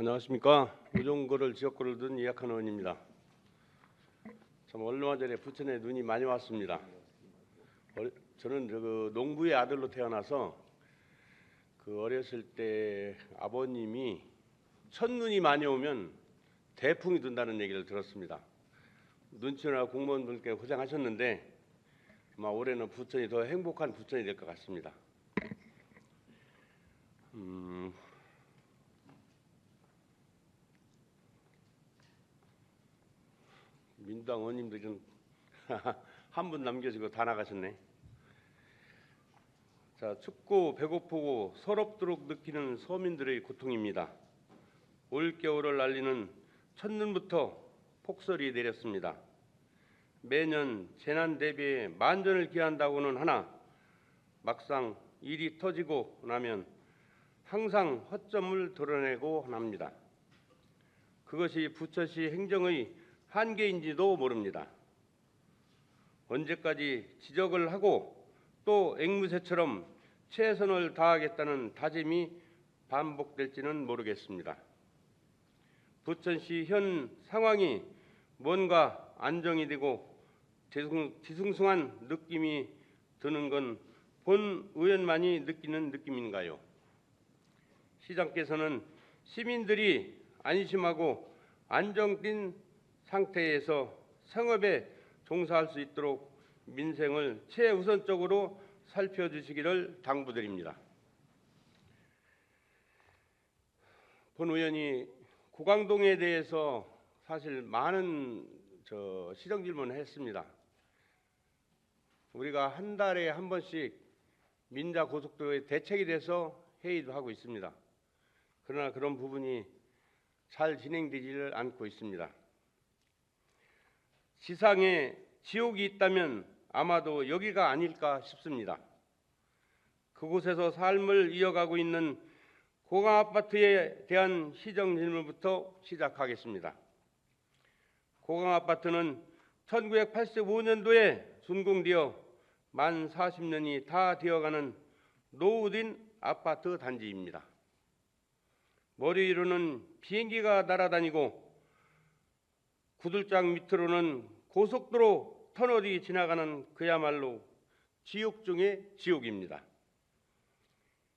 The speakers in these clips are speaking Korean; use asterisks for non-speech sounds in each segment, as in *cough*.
안녕하십니까 우종거를 지역구를 둔 이학한 의원입니다. 참 얼마 전에 부천에 눈이 많이 왔습니다. 저는 그 농부의 아들로 태어나서 그 어렸을 때 아버님이 첫눈이 많이 오면 대풍이 든다는 얘기를 들었습니다. 눈치나 공무원분께 고생하셨는데 아마 올해는 부천이 더 행복한 부천이 될 것 같습니다. 음, 민주당 의원님들이 *laughs* 한분 남겨지고 다 나가셨네. 자, 춥고 배고프고 서럽도록 느끼는 서민들의 고통입니다. 올 겨울을 알리는 첫눈부터 폭설이 내렸습니다. 매년 재난 대비에 만전을 기한다고는 하나 막상 일이 터지고 나면 항상 허점을 드러내고 합니다. 그것이 부처시 행정의 한계인지도 모릅니다. 언제까지 지적을 하고 또 앵무새처럼 최선을 다하겠다는 다짐이 반복될지는 모르겠습니다. 부천시 현 상황이 뭔가 안정이 되고 뒤숭숭한 느낌이 드는 건 본 의원만이 느끼는 느낌인가요? 시장께서는 시민들이 안심하고 안정된 상태에서 생업에 종사할 수 있도록 민생을 최우선적으로 살펴주시기를 당부드립니다. 본 의원이 고강동에 대해서 사실 많은 저 시정 질문을 했습니다. 우리가 한 달에 한 번씩 민자 고속도로에 대책이 돼서 회의도 하고 있습니다. 그러나 그런 부분이 잘 진행되지를 않고 있습니다. 지상에 지옥이 있다면 아마도 여기가 아닐까 싶습니다. 그곳에서 삶을 이어가고 있는 고강 아파트에 대한 시정 질문부터 시작하겠습니다. 고강 아파트는 1985년도에 준공되어 만 40년이 다 되어가는 노후된 아파트 단지입니다. 머리 위로는 비행기가 날아다니고 구들장 밑으로는 고속도로 터널이 지나가는 그야말로 지옥 중의 지옥입니다.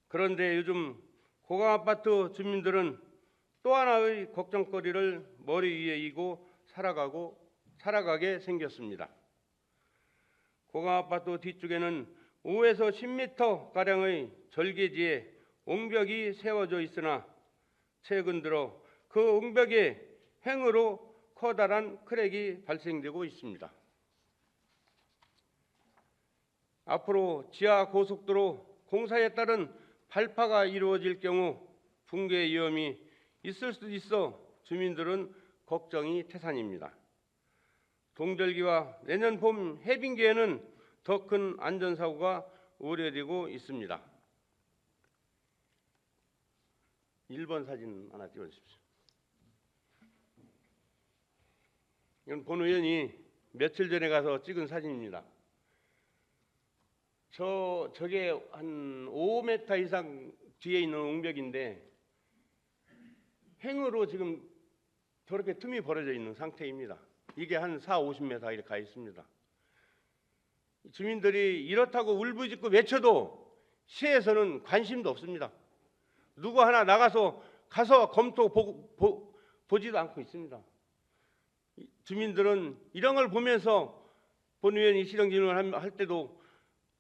그런데 요즘 고강 아파트 주민들은 또 하나의 걱정거리를 머리 위에 이고 살아가고 살아가게 생겼습니다. 고강 아파트 뒤쪽에는 5에서 10m 가량의 절개지에 옹벽이 세워져 있으나 최근 들어 그 옹벽에 행으로 커다란 크랙이 발생되고 있습니다. 앞으로 지하 고속도로 공사에 따른 발파가 이루어질 경우 붕괴 위험이 있을 수도 있어 주민들은 걱정이 태산입니다. 동절기와 내년 봄 해빙기에는 더 큰 안전사고가 우려되고 있습니다. 1번 사진 하나 찍어주십시오. 이건 본 의원이 며칠 전에 가서 찍은 사진입니다. 저 저게 한 5m 이상 뒤에 있는 옹벽인데 행으로 지금 저렇게 틈이 벌어져 있는 상태입니다. 이게 한 4, 50m 이렇게 가 있습니다. 주민들이 이렇다고 울부짖고 외쳐도 시에서는 관심도 없습니다. 누구 하나 나가서 가서 검토 보, 보, 보지도 않고 있습니다. 이 주민들은 이런 걸 보면서 본 의원이 실형 질문을 할 때도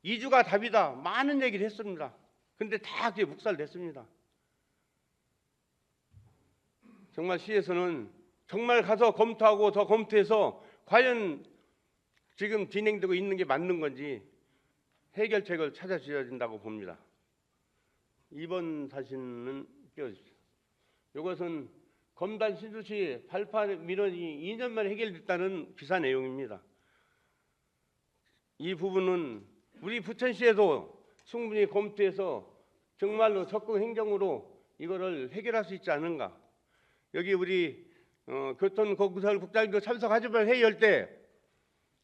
이주가 답이다 많은 얘기를 했습니다. 근데 다 그게 묵살됐습니다. 정말 시에서는 정말 가서 검토하고 더 검토해서 과연 지금 진행되고 있는 게 맞는 건지 해결책을 찾아주셔야 된다고 봅니다. 이번 사진은 띄워주십시오. 이것은 검단 신주시 발파 민원이 2년 만에 해결됐다는 기사 내용입니다. 이 부분은 우리 부천시에도 충분히 검토해서 정말로 적극 행정으로 이거를 해결할 수 있지 않은가. 여기 우리 어, 교통공사를 국장도 참석하지만 회의할 때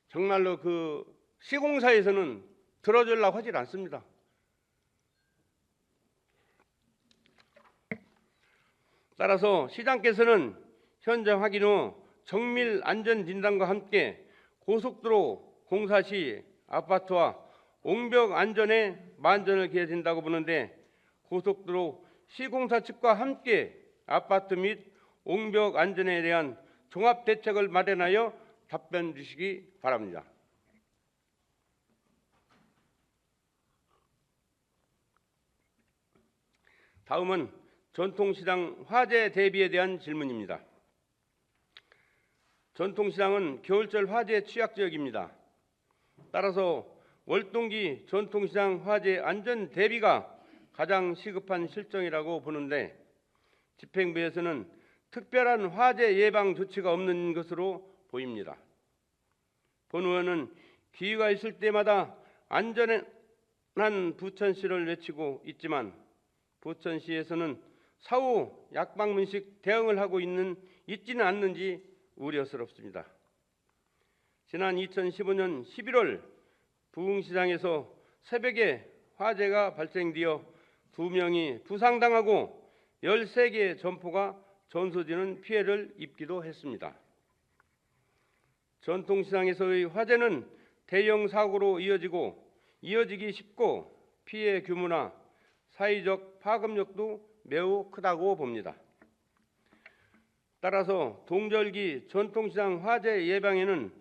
정말로 그 시공사에서는 들어주려고 하질 않습니다. 따라서 시장께서는 현재 확인 후 정밀 안전 진단과 함께 고속도로 공사 시 아파트와 옹벽 안전에 만전을 기해야 된다고 보는데 고속도로 시공사 측과 함께 아파트 및 옹벽 안전에 대한 종합 대책을 마련하여 답변 주시기 바랍니다. 다음은 전통시장 화재 대비에 대한 질문입니다. 전통시장은 겨울철 화재 취약 지역입니다. 따라서 월동기 전통시장 화재 안전 대비가 가장 시급한 실정이라고 보는데 집행부에서는 특별한 화재 예방 조치가 없는 것으로 보입니다. 본 의원은 기회가 있을 때마다 안전한 부천시를 외치고 있지만 부천시에서는 사후 약방문식 대응을 하고 있는 있지는 않는지 우려스럽습니다. 지난 2015년 11월 부흥시장에서 새벽에 화재가 발생되어 두 명이 부상당하고 13개의 점포가 전소지는 피해를 입기도 했습니다. 전통시장에서의 화재는 대형 사고로 이어지고 이어지기 쉽고 피해 규모나 사회적 파급력도 매우 크다고 봅니다. 따라서 동절기 전통시장 화재 예방에는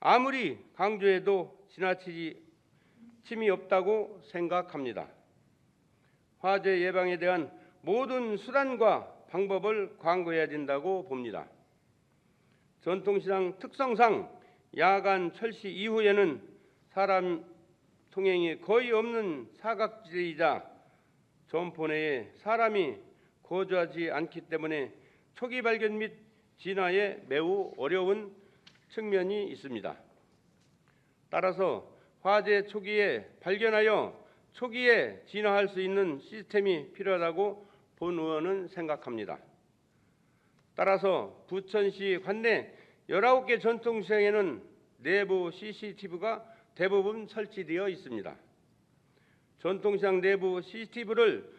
아무리 강조해도 지나치지 침이 없다고 생각합니다. 화재 예방에 대한 모든 수단과 방법을 광고해야 된다고 봅니다. 전통시장 특성상 야간 철시 이후에는 사람 통행이 거의 없는 사각지대이자 점포 내에 사람이 거주하지 않기 때문에 초기 발견 및 진화에 매우 어려운 측면이 있습니다. 따라서 화재 초기에 발견하여 초기에 진화할 수 있는 시스템이 필요하다고 본 의원은 생각합니다. 따라서 부천시 관내 19개 전통시장에는 내부 CCTV가 대부분 설치되어 있습니다. 전통시장 내부 CCTV를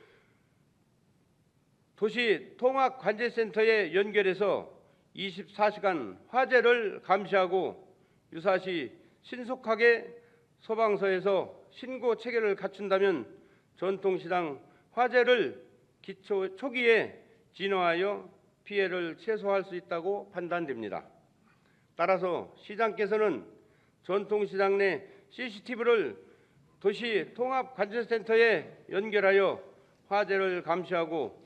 도시 통합관제센터에 연결해서 24시간 화재를 감시하고 유사시 신속하게 소방서에서 신고 체계를 갖춘다면 전통시장 화재를 기초 초기에 진화하여 피해를 최소화할 수 있다고 판단됩니다. 따라서 시장께서는 전통시장 내 CCTV를 도시 통합 관제센터에 연결하여 화재를 감시하고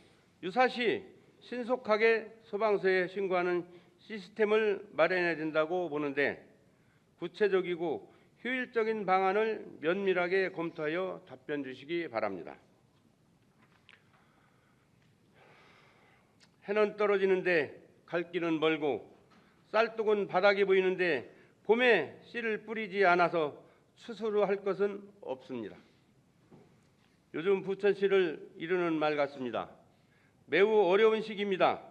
유사시 신속하게 소방서에 신고하는 시스템을 마련해야 된다고 보는데 구체적이고 효율적인 방안을 면밀하게 검토하여 답변 주시기 바랍니다. 해는 떨어지는데 갈 길은 멀고 쌀독은 바닥이 보이는데 봄에 씨를 뿌리지 않아서 스스로 할 것은 없습니다. 요즘 부천시를 이루는 말 같습니다. 매우 어려운 시기입니다.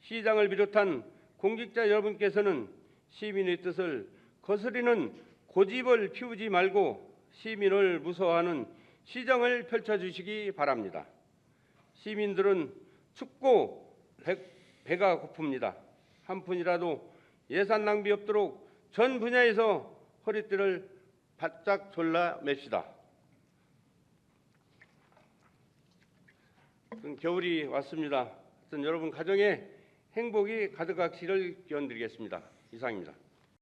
시장을 비롯한 공직자 여러분께서는 시민의 뜻을 거스리는 고집을 피우지 말고 시민을 무서워하는 시정을 펼쳐주시기 바랍니다. 시민들은 춥고 배, 배가 고픕니다. 한 푼이라도 예산 낭비 없도록 전 분야에서 허리띠를 바짝 졸라 맵시다. 겨울이 왔습니다. 여러분 가정에 행복이 가득하기를 기원드리겠습니다. 이상입니다.